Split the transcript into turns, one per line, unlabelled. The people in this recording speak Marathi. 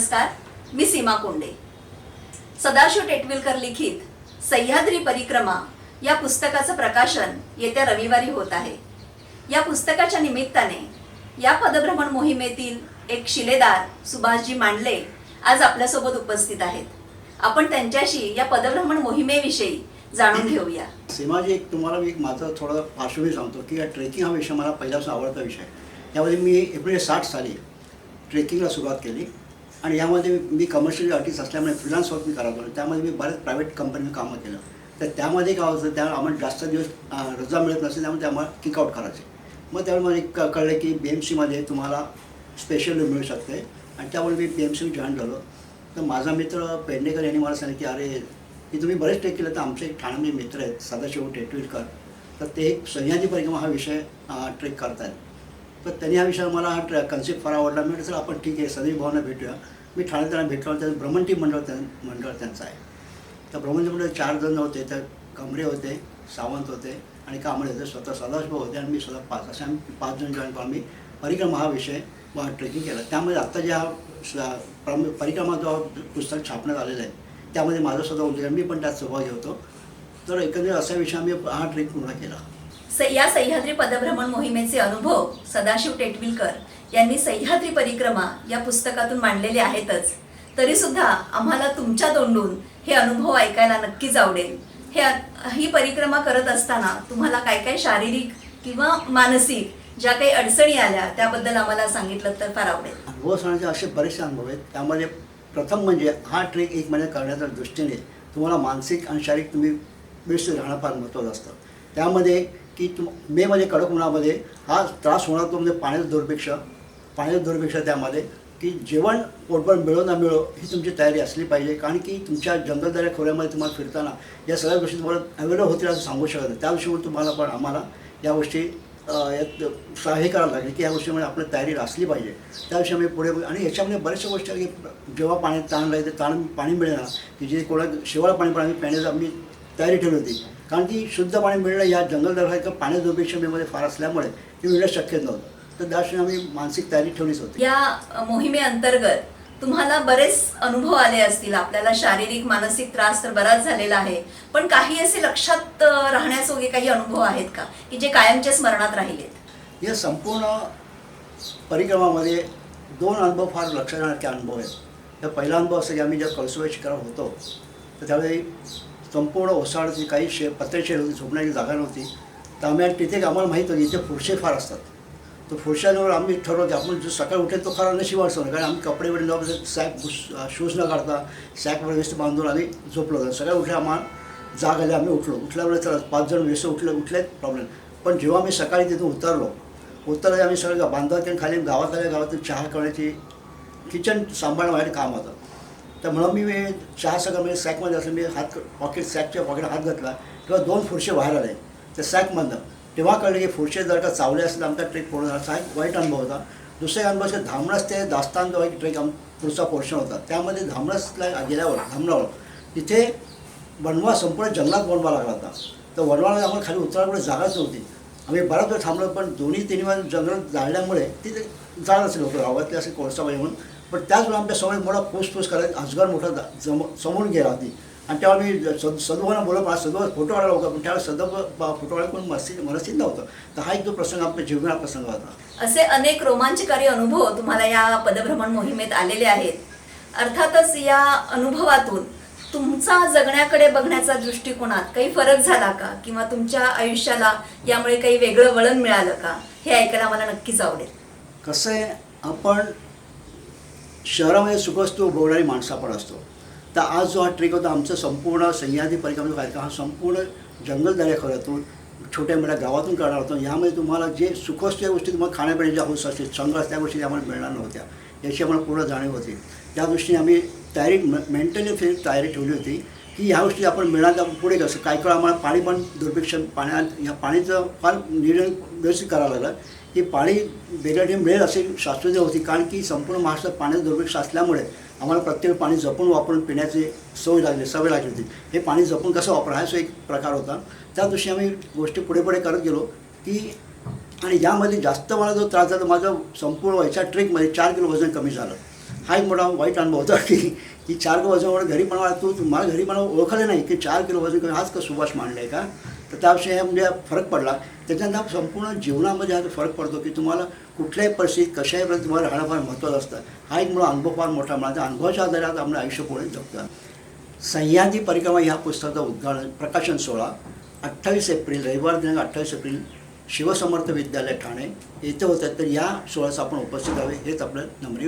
नमस्कार मी सीमा कोंडे. सदाशिव टेटविलकर लिखित सह्याद्री परिक्रमा या पुस्तकाचं प्रकाशन येत्या रविवारी होत आहे. या पुस्तकाच्या निमित्ताने या पदभ्रमण मोहिमेतील एक शिलेदार सुभाषजी मांडले आज आपल्यासोबत उपस्थित आहेत. आपण त्यांच्याशी या पदभ्रमण मोहिमेविषयी जाणून घेऊया.
सीमाजी एक तुम्हाला मी एक माझं थोडं पार्श्वभूमी सांगतो की या ट्रेकिंग हा विषय मला पहिल्यापासून आवडता विषय त्यामध्ये मी एप्रिल साठ साली ट्रेकिंगला सुरुवात केली. आणि यामध्ये मी कमर्शियल आर्टिस्ट असल्यामुळे फ्रीलान्स वर्क मी करत होतो त्यामध्ये मी बऱ्याच प्रायव्हेट कंपनीने कामं केलं. तर त्यामध्ये काय होतं त्या आम्हाला जास्त दिवस रजा मिळत नसेल त्यामुळे आम्हाला किकआउट करायचे. मग त्यावेळी मला एक कळलं की बी एम सीमध्ये तुम्हाला स्पेशल मिळू शकते. आणि त्यामुळे मी बी एम सी जॉईन झालो. तर माझा मित्र पेडणेकर यांनी मला सांगितलं की अरे की तुम्ही बरेच ट्रेक केलं तर आमचे एक ठाण्यामध्ये मित्र आहेत सदाशिव टेटविलकर तर ते एक सह्याद्री परिक्रमा हा विषय ट्रेक करतायत. तर त्यांनी हा विषय मला हा कन्सेप्ट फार आवडला. मी म्हटलं सर आपण ठीक आहे सदैव भावना भेटूया. मी ठाण्यात त्यांना भेटलो त्याचं भ्रमणटी मंडळ त्यां मंडळ त्यांचं आहे. तर भ्रमंती मंडळ चार जण होते. तर कमरे होते सावंत होते आणि कांबळे होते. स्वतः सदाशिव होते आणि मी स्वतः पाच. असे आम्ही पाच जण जॉईन करून आम्ही परिक्रमा हा विषय ट्रेकिंग केला. त्यामध्ये आत्ता जे हा प्रम- परिक्रमा जो पुस्तक छापण्यात आलेलं आहे त्यामध्ये माझं स्वतः उल्लेख मी पण त्यात सहभागी होतो. तर एकंदरीत असा विषय आम्ही हा ट्रेक पूर्ण केला.
या सह्याद्री पदभ्रमण मोहिमेचे अनुभव सदाशिव टेटविलकर यांनी सह्याद्री परिक्रमा या पुस्तकातून मांडलेले आहेतच. तरी सुद्धा आम्हाला तुमच्या तोंडून हे अनुभव ऐकायला नक्कीच आवडेल. हे ही परिक्रमा करत असताना तुम्हाला काय काय शारीरिक किंवा मानसिक ज्या काही अडचणी आल्या त्याबद्दल आम्हाला सांगितलं तर फार आवडेल.
अनुभव सांगण्याचे असे बरेचसे अनुभव आहेत. त्यामध्ये प्रथम म्हणजे हा ट्रेक एक महिना करण्याच्या दृष्टीने तुम्हाला मानसिक आणि शारीरिक तुम्ही व्यस्त राहणं फार महत्त्वाचं असतं. त्यामध्ये की तुम मेमध्ये कडक उन्हामध्ये हा त्रास होणार तो म्हणजे पाण्याचा दुर्भिक्ष पाण्याचा दुर्भिक्ष त्यामध्ये की जेवण पोटभर मिळो ना मिळो ही तुमची तयारी असली पाहिजे. कारण की तुमच्या जंगलदाऱ्या खोऱ्यामध्ये तुम्हाला फिरताना या सगळ्या गोष्टी तुम्हाला अवेलेबल होतील असं सांगू शकत नाही. त्या दृष्टीवर तुम्हाला पण आम्हाला या गोष्टी यात हे करावं लागेल की या गोष्टीमुळे आपली तयारी असली पाहिजे. त्याविषयी आम्ही पुढे आणि याच्यामध्ये बऱ्याचशा गोष्टी आहेत की जेव्हा पाणी ताण लागेल ते ताण पाणी मिळेल ना की जे कोणा शेवाळ पाणी पण आम्ही पिण्याची आम्ही तयारी ठेवली होती. कारण की शुद्ध पाणी मिळणं या जंगलदऱ्याचं पाणी दुर्भिक्ष मेमध्ये फार असल्यामुळे ते मिळणं शक्य नव्हतं. तर त्यासाठी आम्ही मानसिक तयारी ठेवलीच होती.
या मोहिमेअंतर्गत तुम्हाला बरेच अनुभव आले असतील. आपल्याला शारीरिक मानसिक त्रास तर बराच झालेला आहे. पण काही असे लक्षात अ, राहण्याजोगे काही अनुभव आहेत का? की जे कायमच्या स्मरणात राहिलेत?
या संपूर्ण परिक्रमामध्ये दोन अनुभव फार लक्षात येण्यासारखे अनुभव आहेत. तर पहिला अनुभव असं की आम्ही जेव्हा कळसुबाई शिकारावर होतो तर त्यावेळी संपूर्ण ओसाडची काही शे पत्रेशेड होती झोपण्याची जागा नव्हती. तर आम्ही तिथे आम्हाला माहीत होती इथे फुरशे फार असतात. तर फुरशांवर आम्ही ठरवलं की आपण जो सकाळी उठेल तो खरा नशीब असतो कारण आम्ही कपडे वगैरे लावून सॅक शूज न काढता सॅक वगैरे व्यस्त बांधून आम्ही झोपलो होतो. सकाळी उठे आम्हाला जाग आली आम्ही उठलो. उठल्यामुळे तर पाच जण व्यस्त उठले उठले प्रॉब्लेम पण जेव्हा आम्ही सकाळी तिथून उतरलो उतरले आम्ही सगळं बांधवात खाली गावात आल्या गावातून चहा करण्याची किचन सांभाळणं काम होतं. तर म्हणून मी चहा सगळं म्हणजे सॅकमध्ये असं मी हात पॉकेट सॅकच्या पॉकेट हात घातला. किंवा दोन फुरशे बाहेर आले. त्या सॅकमधनं. तेव्हा कळलं की फुरशे जर का चावले असले आमचा ट्रेक पूर्ण झाला. हा एक वाईट अनुभव होता. दुसरे अनुभव धामणस ते दास्तान जो एक ट्रेक आम पुढचा पोर्शन होता. त्यामध्ये धामणसला गेल्यावर धामणावर तिथे बनवा संपूर्ण जंगलात बनवा लागला होता. तर वनवाला आम्हाला खाली उतरायला जागाच नव्हती. आम्ही बराच वेळ थांबलो पण दोन्ही तिन्ही जंगलात जंगल जाळल्यामुळे तिथे जाणार असेल लोक गावातले असे कोळसाबाई म्हणून पण त्याच वेळा आमच्यासमोर मोठा फूसफूस करायला अजगर मोठा जम समोरून गेला होती आणि तेव्हा मी सद सदुभाना बोलत मला सदुभा फोटो काढायला होता. पण त्यावेळेस सदव फोटो काढायला कोण मनस्थित मनस्थित नव्हतं तर हा एक जो प्रसंग आपल्या जीवनात प्रसंग होता.
असे अनेक रोमांचकारी अनुभव तुम्हाला या पदभ्रमण मोहिमेत आलेले आहेत. अर्थातच या अनुभवातून तुमचा जगण्याकडे बघण्याचा दृष्टिकोनात काही फरक झाला का? किंवा तुमच्या आयुष्याला यामुळे काही वेगळं वळण मिळालं का? हे ऐकायला मला नक्कीच आवडेल.
कसं आहे आपण शहरामध्ये सुखवस्तू भोगणारी माणसं आपण असतो. तर आज जो हा ट्रेक होता आमचं संपूर्ण सह्याद्री परिक्रमेचा कार्यक्रम हा संपूर्ण जंगल दऱ्याखोऱ्यातून छोट्या मोठ्या गावातून करणार होतो. यामध्ये तुम्हाला जे सुखवस्तू या गोष्टी तुम्हाला खाण्यापिण्याच्या हौस असतील संघर्ष त्या गोष्टी आम्हाला मिळणार नव्हत्या. याची आम्हाला पूर्ण जाणीव होती. त्या दृष्टीने आम्ही तयारी मेंटली फिर तयारी ठेवली होती की ह्या गोष्टी आपण मिळणार तर पुढे कसं काय काळ आम्हाला पाणी पण दुर्भिक्ष पाण्यात ह्या पाणीचं फार निर्णय व्यवस्थित करावं लागलं. की पाणी बेगाठी मिळेल अशी शास्त्रज्ञ होती. कारण की संपूर्ण महाराष्ट्रात पाण्याचं दुर्भिक्ष असल्यामुळे आम्हाला प्रत्येक पाणी जपून वापरून पिण्याची सवय लागली सवय लागली होती. हे पाणी जपून कसं वापरा हा एक प्रकार होता. त्या दृष्टी आम्ही गोष्टी पुढे पुढे करत गेलो की आणि यामध्ये जास्त मला जो त्रास झाला माझं संपूर्ण व्हायच्या ट्रेकमध्ये चार किलो वजन कमी झालं. हा एक मोठा वाईट अनुभव होता की की चार किलो वजन घरी मला तू तुम्हाला मला घरी मला ओळखलं नाही की चार किलो वजन हाच का सुभाष मांडला आहे का? तर त्याविषयी हा म्हणजे फरक पडला. त्याच्यानंतर संपूर्ण जीवनामध्ये हा फरक पडतो की तुम्हाला कुठल्याही परिस्थितीत कशाही वेळेला तुम्हाला राहणं फार महत्त्वाचं असतं. हा एक मुळा अनुभव फार मोठा मला त्या अनुभवाच्या आधारात आपलं आयुष्य पुढे जगतं. सह्याद्री परिक्रमा ह्या पुस्तकाचं उद्घाटन प्रकाशन सोहळा अठ्ठावीस एप्रिल रविवार दिनांक अठ्ठावीस एप्रिल शिवसमर्थ विद्यालय ठाणे येथे होतात तर या सोहळ्यास आपण उपस्थित राहावे हेच आपलं नम्र